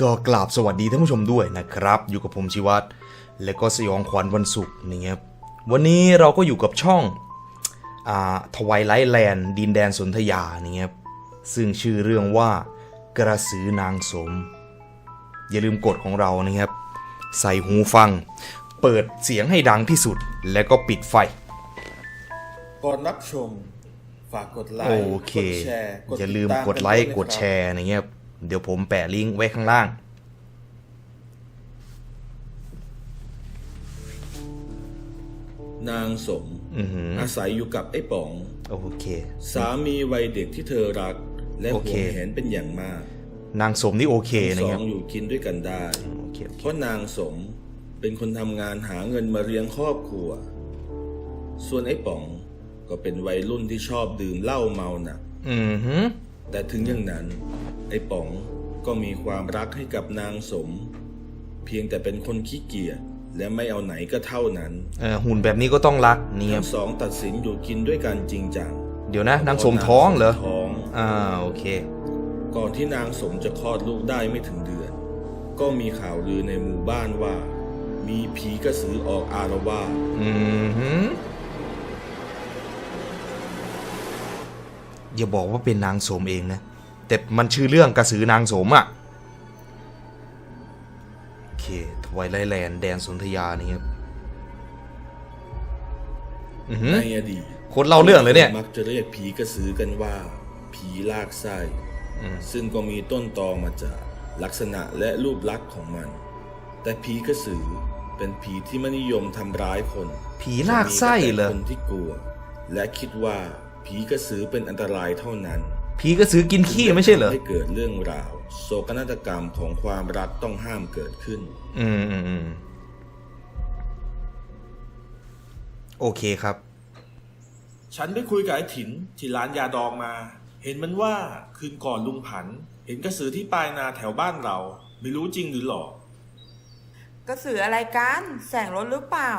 ก็กราบสวัสดีท่านผู้ชมด้วยนะครับ อยู่กับผมชิวัตรและก็สยองขวัญวันศุกร์นี่ครับวันนี้เราก็อยู่กับช่องทวายไลท์แลนด์ดินแดนสนธยานี่ครับซึ่งชื่อเรื่องว่ากระสือนางสม อย่าลืมกดของเรานะครับ ใส่หูฟัง เปิดเสียงให้ดังที่สุดแล้วก็ปิดไฟ ก่อนรับชม ฝากกดไลโอค์เค กดแชร์อย่าลืมติตกดไลค์นกวยดนะครับแชร์อย่าง เงี้ยเดี๋ยวผมแปะลิงก์ไว้ข้างล่าง นางสมอือหืออาศัยอยู่กับไอ้ป๋อง โอเค สามีวัยเด็กที่เธอรัก และโอหเค วงแหนเป็นอย่างมากนางสมนี่โอเคสนะอครังบอยู่กินด้วยกันได้ โอเคโอเคเพราะนางสมเป็นคนทำงานหาเงินมาเลี้ยงครอบครัว ส่วนไอ้ป๋องก็เป็นวัยรุ่นที่ชอบดื่มเหล้าเมาหนัก อือหือแต่ถึงอย่างนั้น ไอ้ป๋องก็มีความรักให้กับนางสม เพียงแต่เป็นคนขี้เกียจและไม่เอาไหนก็เท่านั้นเอ่อหุ่นแบบนี้ก็ต้องรักนี่คทั้รับงสองตัดสินอยู่กินด้วยกันจริงจังเดี๋ยวนะ นางสมท้องเหรอท้องอ่าโอเค ก่อนที่นางสมจะคลอดลูกได้ไม่ถึงเดือน ก็มีข่าวลือในหมู่บ้านว่า มีผีกระสือออกอารวาสอือหืออย่าบอกว่าเป็นนางสมเองนะ แต่มันชื่อเรื่องกระสือนางสมอะโอเคทวายไลท์แลนด์แดนสนธยานี่ครับอือหือในอดีตคนเล่าเรื่องเลยเนี่ย มักจะเรียกผีกระสือกันว่า ผีลากไส้ ซึ่งก็มีต้นตอมาจากลักษณะและรูปลักษณ์ของมัน แต่ผีกระสือเป็นผีที่ไม่นิยมทำร้ายคน ผีลากไส้เหรอจะมีแต่คนที่กลัว และคิดว่าผีกระสือเป็นอันตรายเท่านั้น ผีกระสือกินขี้ไม่ใช่เหรอให้เกิดเรื่องราว โศกนาฏกรรมของความรักต้องห้ามเกิดขึ้นอืมอืมอืมโอเคครับ ฉันไปคุยกับไอ้ถินที่ร้านยาดองมา เห็นมันว่าคืนก่อนลุงผัน เห็นกระสือที่ปลายนาแถวบ้านเรา ไม่รู้จริงหรือหลอกกระสืออะไรกัน แสงรถหรือเปล่า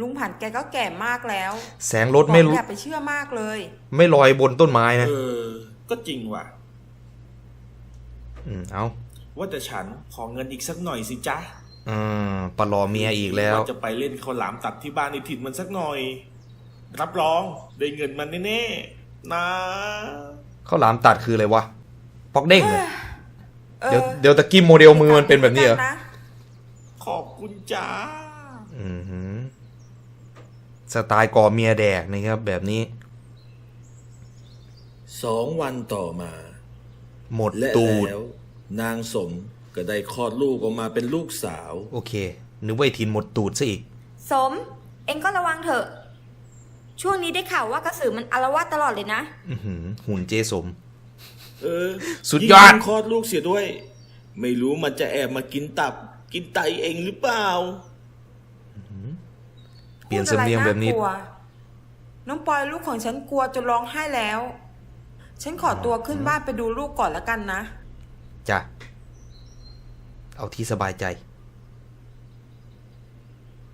ลุงผันแกก็แก่มากแล้ว แสงรถไม่บอกรู้อย่าไปเชื่อมากเลย ไม่ลอยบนต้นไม้นะเออ ก็จริงว่ะ อืมเอาว่าแต่ฉันขอเงินอีกสักหน่อยสิจ๊ะอ่าปลอเมียอีกแล้วว่าจะไปเล่นข้าวหลามตัดที่บ้านในถิ่นมันสักหน่อย รับรองได้เงินมันแน่ๆนะข้าวหลามตัดคืออะไรวะปอกเด้งเหรอเออเดี๋ยวเดี๋ยวตะกี้โมเดลมือมันเป็นแบบนี้เหรอนะขอบคุณจ้าอือหือ สไตล์ก่อเมียแดกนะครับแบบนี้สองวันต่อมา หมดและตูดแล้ว นางสมก็ได้คลอดลูกออกมาเป็นลูกสาว โอเค นึกว่าไอ้ทินหมดตูดซะอีก สม เองก็ระวังเถอะ ช่วงนี้ได้ข่าวว่ากระสือมันอารวาสตลอดเลยนะ อือหือหุ่นเจสม เออสุดยอด งคลอดลูกเสียด้วย ไม่รู้มันจะแอบมากินตับ กินไตเองหรือเปล่า เปลี่ยนสำเนียงแบบนี้พูดอะไรากลัวน้องปอยลูกของฉันกลัวจนร้องไห้แล้ว ฉันขอตัวขึ้นบ้านไปดูลูกก่อนแล้วกันนะ จ้ะ เอาที่สบายใจ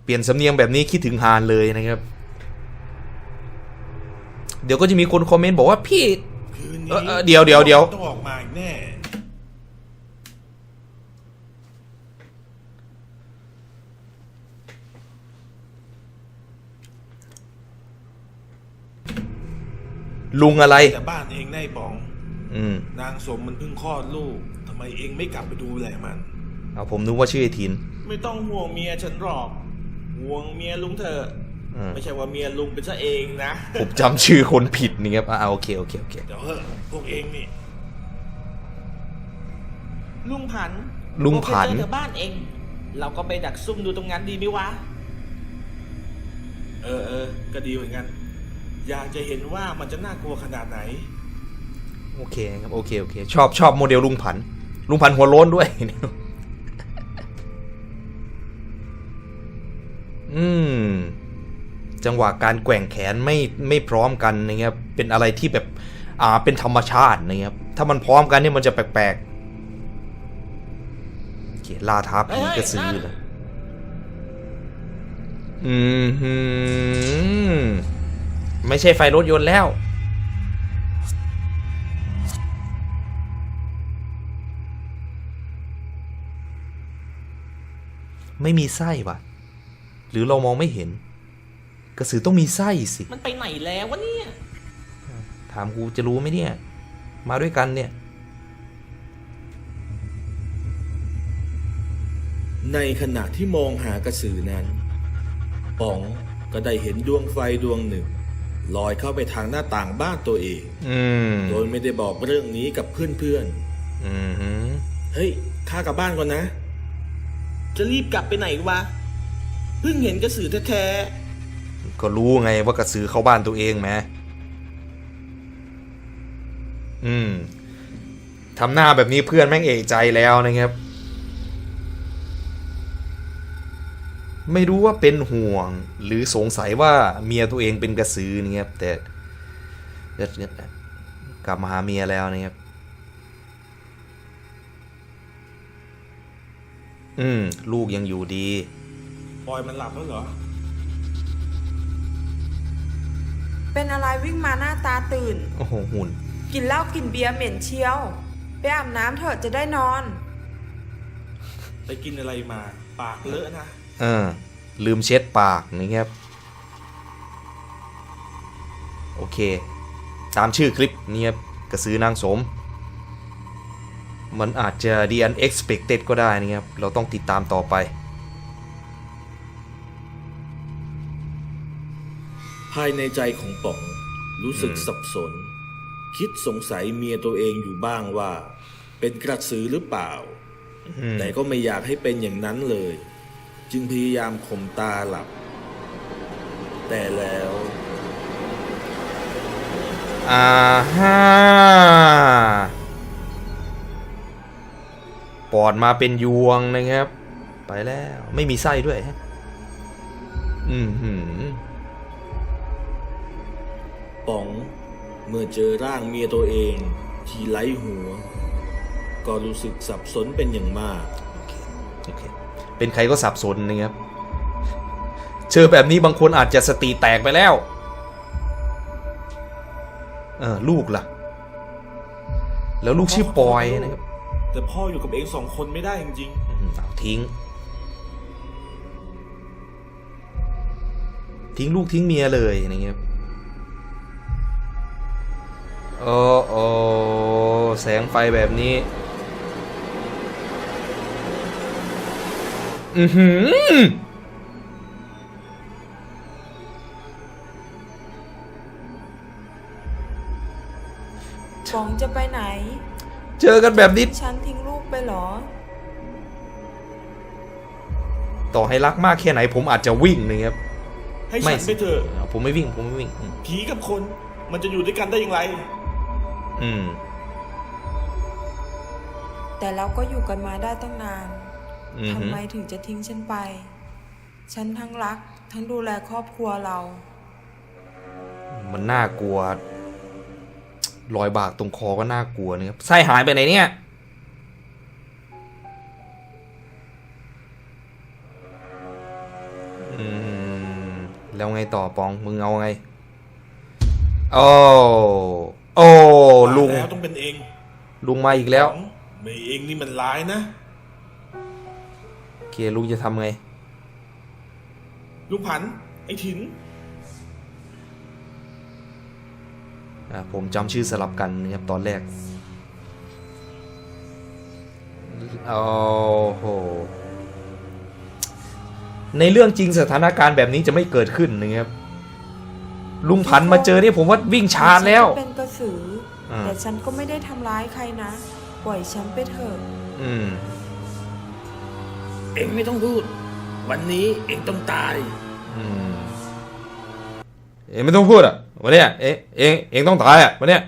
เปลี่ยนสำเนียงแบบนี้คิดถึงฮานเลยนะครับ เดี๋ยวก็จะมีคนคอมเมนต์บอกว่าพี่คืนเอนี้อเออเดี๋ยวเดี๋ยวเดี๋ยวต้องออกมาอีกแน่ ลุงอะไร แต่บ้านเองได้ป๋อง อืม นางสมมันเพิ่งคลอดลูกทำไมเองไม่กลับไปดูแลมัน เอาผมนึกว่าชื่อไอทิน ไม่ต้องห่วงเมียฉันหรอกห่วงเมียลุงเถอะอืม ไม่ใช่ว่าเมียลุงเป็นซะเองนะผมจำชื่อคนผิดนี่ครับอ่าโอเคโอเคโอเค เดี๋ยวเถอะพวกเองนี่ ลุงผันลุงผันพวกไปเจอแถวบ้านเอง เราก็ไปดักซุ่มดูตรงนั้นดีไหมวะ เออเออก็ดีเหมือนกัน อยากจะเห็นว่ามันจะน่ากลัวขนาดไหน โอเคครับโอเคโอเค ชอบชอบโมเดลลุงผัน ลุงผันหัวโล้นด้วย อืม จังหวะการแกว่งแขนไม่ไม่พร้อมกันนะครับเป็นอะไรที่แบบ อ่าเป็นธรรมชาตินะครับถ้ามันพร้อมกันเนี่ยมันจะแปลกๆโอเคล่าท้าผีกระสือเลยอืมหืม ไม่ใช่ไฟรถยนต์แล้วอไม่มีไส้ปะหรือเรามองไม่เห็น กระสือต้องมีไส้สิ มันไปไหนแล้ววะเนี่ย ถามกูจะรู้ไหมเนี่ย มาด้วยกันเนี่ย ในขณะที่มองหากระสือนั้นป๋องก็ได้เห็นดวงไฟดวงหนึ่ง ลอยเข้าไปทางหน้าต่างบ้านตัวเองอืมโดยไม่ได้บอกเรื่องนี้กับเพื่อนอืมฮึๆเฮ้ยข้ากลับบ้านก่อนนะ จะรีบกลับไปไหนวะ เพิ่งเห็นกระสือแท้ก็รู้ไงว่ากระสือเข้าบ้านตัวเองไหมอืมทำหน้าแบบนี้เพื่อนแม่งเอกใจแล้วนะครับ ไม่รู้ว่าเป็นห่วง หรือสงสัยว่าเมียตัวเองเป็นกระสือนี่ครับแต่เดี๋ยวเดี๋ยวกลับมาหาเมียแล้วนะครับอืม ลูกยังอยู่ดีปอยมันหลับแล้วเหรอ เป็นอะไรวิ่งมาหน้าตาตื่น โอ้โห หุ่น กินเหล้ากินเบียร์เหม็นเชียว ไปอาบน้ำเถอะจะได้นอน ไปกินอะไรมา ปากเลอะนะเออลืมเช็ดปากนี่ครับ โอเค ตามชื่อคลิปนี่ครับกระสือนางสม มันอาจจะ the unexpected ก็ได้นะครับ เราต้องติดตามต่อไป ภายในใจของป๋องรู้สึกสับสน คิดสงสัยเมียตัวเองอยู่บ้างว่า เป็นกระสือหรือเปล่า แต่ก็ไม่อยากให้เป็นอย่างนั้นเลย จึงพยายามข่มตาหลับ แต่แล้ว อ่าฮ่าปอดมาเป็นยวงนะครับ ไปแล้วไม่มีไส้ด้วยฮะอืมหืมป๋องเมื่อเจอร่างเมียตัวเองที่ไร้หัว ก็รู้สึกสับสนเป็นอย่างมาก โอเค เป็นใครก็สับสนนะครับเจอแบบนี้บางคนอาจจะสติแตกไปแล้วเออลูกล่ะ แล้วลูกชื่อปอยนะครับ แต่พ่ออยู่กับเองสองคนไม่ได้จริงอืมเอาทิ้ง ทิ้งลูกทิ้งเมียเลยนะครับโอ้โอ้แสงไฟแบบนี้ อือหือป๋องจะไปไหน เจอกันแบบนี้ ฉันทิ้งลูกไปเหรอ ต่อให้รักมากแค่ไหน ผมอาจจะวิ่งนะครับๆให้ไม่ ฉันสิไปเถอะผมไม่วิ่ง ผมไม่วิ่ง อืมผีกับคน มันจะอยู่ด้วยกันได้อย่างไร อืม แต่เราก็อยู่กันมาได้ตั้งนานอืม ทำไมถึงจะทิ้งฉันไป ฉันทั้งรัก ทั้งดูแลครอบครัวเรา มันน่ากลัว รอยบากตรงคอก็น่ากลัวนะครับไส้หายไปไหนเนี่ย อืม แล้วไงต่อปอง มึงเอาไง โอ้ โอ้ ลุง แล้วต้องเป็นเอง ลุงมาอีกแล้ว ไม่เองนี่มันร้ายนะโอ เคลุงจะทำไง ลูกผัน ไอ้ถิน อ่าผมจำชื่อสลับกันนะครับตอนแรกโอ้โห ในเรื่องจริงสถานการณ์แบบนี้จะไม่เกิดขึ้นนะครับ ลุงพันธุ์มาเจอเนี่ยผมว่าวิ่งชาร์จแล้ว ฉันเป็นกระสืออมแต่ฉันก็ไม่ได้ทำร้ายใครนะ ปล่อยฉันไปเถอะ อืม เองไม่ต้องพูด วันนี้เองต้องตาย อืมเองไม่ต้องพูดอะวันเนี้ยเองเองเองต้องตายอะวันเนี้ย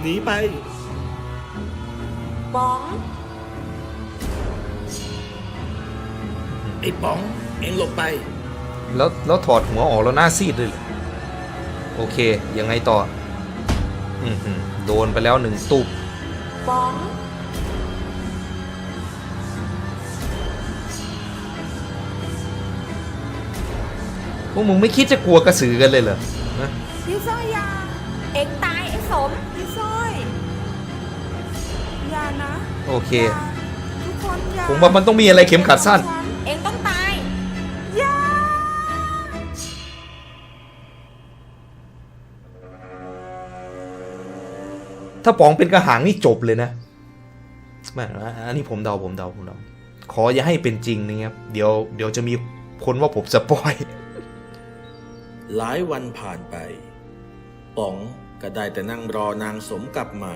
หนีไป ป๋อง ไอ้ป๋อง เองหลบไป แล้วแล้วถอดหัวออกแล้วหน้าซีดเลยเหรอโอเคยังไงต่ออือหือโดนไปแล้วหนึ่งตุบ ป๋อง พวกมึงไม่คิดจะกลัวกระสือกันเลยเหรอนะพี่สร้อยยาเอ็งตายไอ้สมพี่สร้อยยานะโอเคทุกคนยาผมว่ามันต้องมีอะไรเข็มขัดสั้น เอ็งต้องตายยาถ้าป๋องเป็นกระหังนี่จบเลยนะไม่อันนี้ผมเดาผมเดาผมเดาขออย่าให้เป็นจริงนะครับ เดี๋ยวเดี๋ยวจะมีคนว่าผมสปอย หลายวันผ่านไป ป๋องก็ได้แต่นั่งรอนางสมกลับมา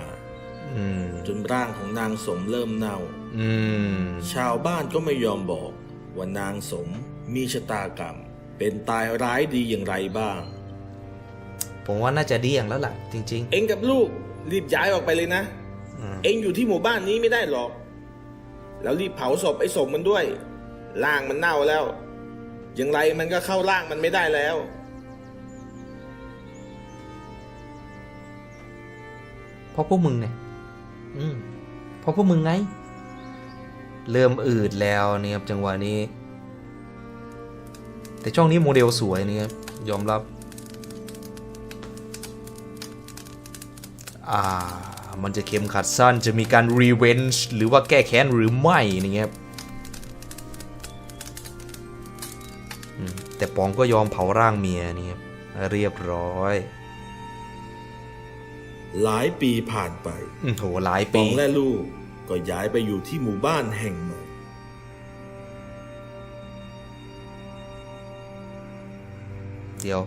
อืมจนร่างของนางสมเริ่มเน่าอืมชาวบ้านก็ไม่ยอมบอก ว่านางสมมีชะตากรรม เป็นตายร้ายดีอย่างไรบ้าง ผมว่าน่าจะดีอย่างแล้วล่ะ จริงเองกับลูกรีบย้ายออกไปเลยนะอืมเองอยู่ที่หมู่บ้านนี้ไม่ได้หรอก แล้วรีบเผาศพไอ้สมมันด้วย ร่างมันเน่าแล้ว อย่างไรมันก็เข้าร่างมันไม่ได้แล้ว เพราะพวกมึงไงอืมเพราะพวกมึงไง เริ่มอืดแล้วเนี่ยครับจังหวะนี้ แต่ช่องนี้โมเดลสวยนี่ครับยอมรับ อ่า มันจะเข็มขัดสั้นจะมีการรีเวนจ์หรือว่าแก้แค้นหรือไม่นี่ครับอืมแต่ปองก็ยอมเผาร่างเมียนี่ครับเรียบร้อย หลายปีผ่านไปอืมโหหลายป๋ปีองและลูกก็ย้ายไปอยู่ที่หมู่บ้านแห่งใหม่เดี๋ยว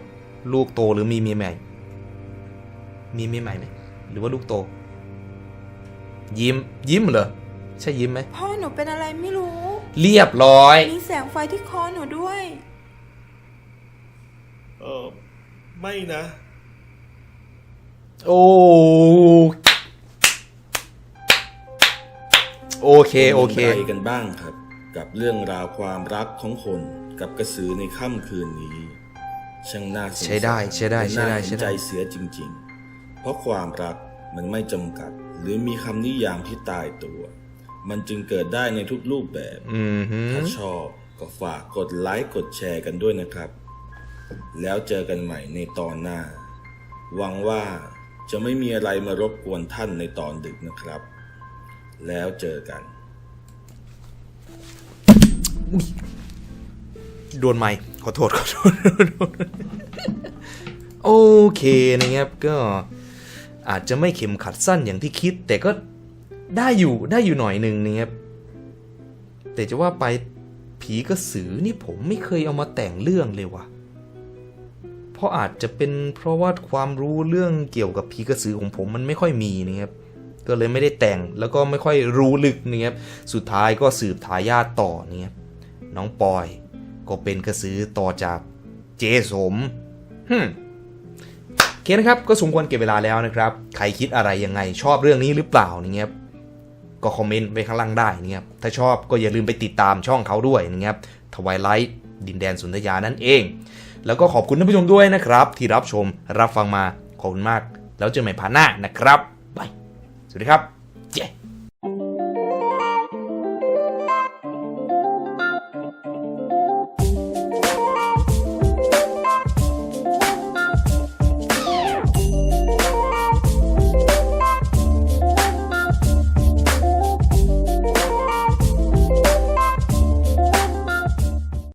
ลูกโตหรือมีเมียใหม่ มีเมียใหม่ไหมหรือว่าลูกโต ยิ้ม ยิ้มเหรอ ใช่ยิ้มไหมพ่อหนูเป็นอะไรไม่รู้ เรียบร้อย มีแสงไฟที่คอหนูด้วย เออ ไม่นะ โอ้โอเค โอเค ป็นไรกันบ้างครับ กับเรื่องราวความรักของคนกับกระสือในค่ำคืนนี้ ช่างน่าสงสารใช้ได้ใช้ได้และใช้ได้น่าใช้เห็นได้ ใจเสียจริง ๆ เพราะความรักมันไม่จำกัด หรือมีคำนิยามที่ตายตัว มันจึงเกิดได้ในทุกรูปแบบ อืมฮึถ้าชอบก็ฝากกดไลค์กดแชร์กันด้วยนะครับ แล้วเจอกันใหม่ในตอนหน้า หวังว่า จะไม่มีอะไรมารบกวนท่านในตอนดึกนะครับ แล้วเจอกันโดนไม่ขอโทษขอโทษโอเคนะครับก็อาจจะไม่เข็มขัดสั้นอย่างที่คิด แต่ก็ได้อยู่ได้อยู่หน่อยหนึ่งนะครับแต่จะว่าไปผีกระสือนี่ผมไม่เคยเอามาแต่งเรื่องเลยว่ะ เพราะอาจจะเป็นเพราะว่าความรู้เรื่องเกี่ยวกับผีกระสือของผมมันไม่ค่อยมีนะครับก็เลยไม่ได้แต่งแล้วก็ไม่ค่อยรู้ลึกนะครับสุดท้ายก็สืบทายาทต่อนะครับน้องปอย ก็เป็นกระสือต่อจากเจสมฮึมเคนะครับ ก็สมควรเก็บเวลาแล้วนะครับ ใครคิดอะไรยังไง ชอบเรื่องนี้หรือเปล่านี่ครับก็คอมเมนต์ไว้ข้างล่างได้นะครับถ้าชอบก็อย่าลืมไปติดตามช่องเขาด้วยนะครับทวายไลท์ดินแดนสุนทรยานั่นเอง แล้วก็ขอบคุณท่านผู้ชมด้วยนะครับ ที่รับชมรับฟังมาขอบคุณมาก แล้วเจอกันใหม่พาร์ทหน้านะครับบายสวัสดีครับ